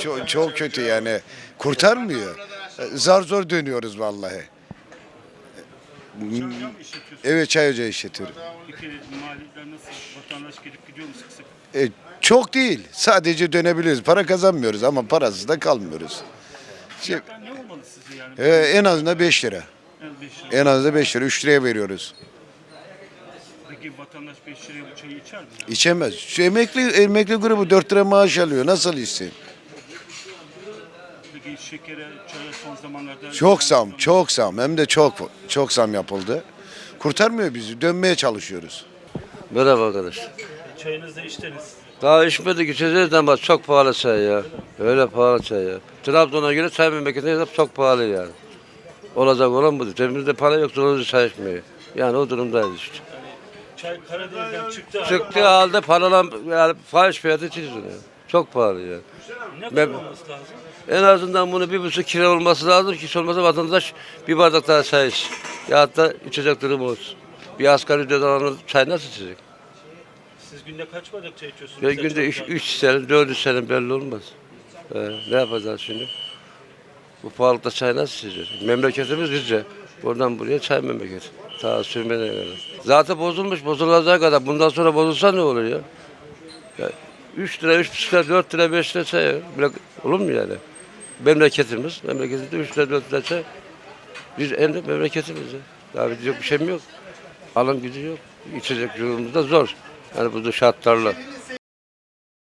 Çok, çok kötü yani. Kurtarmıyor. Zar zor dönüyoruz vallahi. Evet çay ocağı işletiyorum. Peki maliyetler nasıl? Vatandaş gelip gidiyor mu sık sık? E, çok değil. Sadece dönebiliyoruz. Para kazanmıyoruz ama parasız da kalmıyoruz. Şey, Fiyatlar ne olmalı sizce yani? e, en azından 5 lira. En beş lira. En azından 5 lira. 3 liraya veriyoruz. Peki vatandaş 5 liraya bu çayı içer mi? İçemez. Şu emekli emekli grubu 4 lira maaş alıyor. Nasıl içsin? Peki şekere, çaya son zamanlarda... Çok zam, çok zam. Hem de çok çok zam yapıldı. Kurtarmıyor bizi. Dönmeye çalışıyoruz. Merhaba arkadaş. Çayınızı da içtiniz. Daha içmedik içeceğiz ama çok pahalı çay ya. Öyle pahalı çay ya. Trabzon'a göre çay memleketinde çok pahalı yani. Olacak olan budur. Cebimizde para yok, dolayısıyla çay içmiyor. Yani o durumdayız işte. Çay Karadeniz'den çıktı. Çıktığı halde paralan, yani fahiş fiyatı çiziyor. Çok pahalı yani. Ne kadar Ben- olması lazım? En azından bunu bir buçuk kilo olması lazım ki hiç olmazsa vatandaş bir bardak daha çay iç. Ya da içecek durumu olsun. Bir asgari ücret alanı çay nasıl içecek? Siz günde kaç bardak çay içiyorsunuz? Ya Mesela günde üç, üç sene, dört sene belli olmaz. Ee, ne yapacağız şimdi? Bu pahalılıkta çay nasıl içeceğiz? Memleketimiz Rize. Buradan buraya çay memleketi. Ta sürmene kadar. Zaten bozulmuş, bozulacağı kadar. Bundan sonra bozulsa ne olur ya? ya 3 lira, 3,5 lira, 4 lira, 5 lira ya. Böyle olur mu yani? Memleketimiz, memleketimizde 3 lira, 4 lira çay. Biz en memleketimiz ya. Daha bir bir şeyim yok. Alım gücü yok. İçecek durumumuz da zor. Yani bu da şartlarla.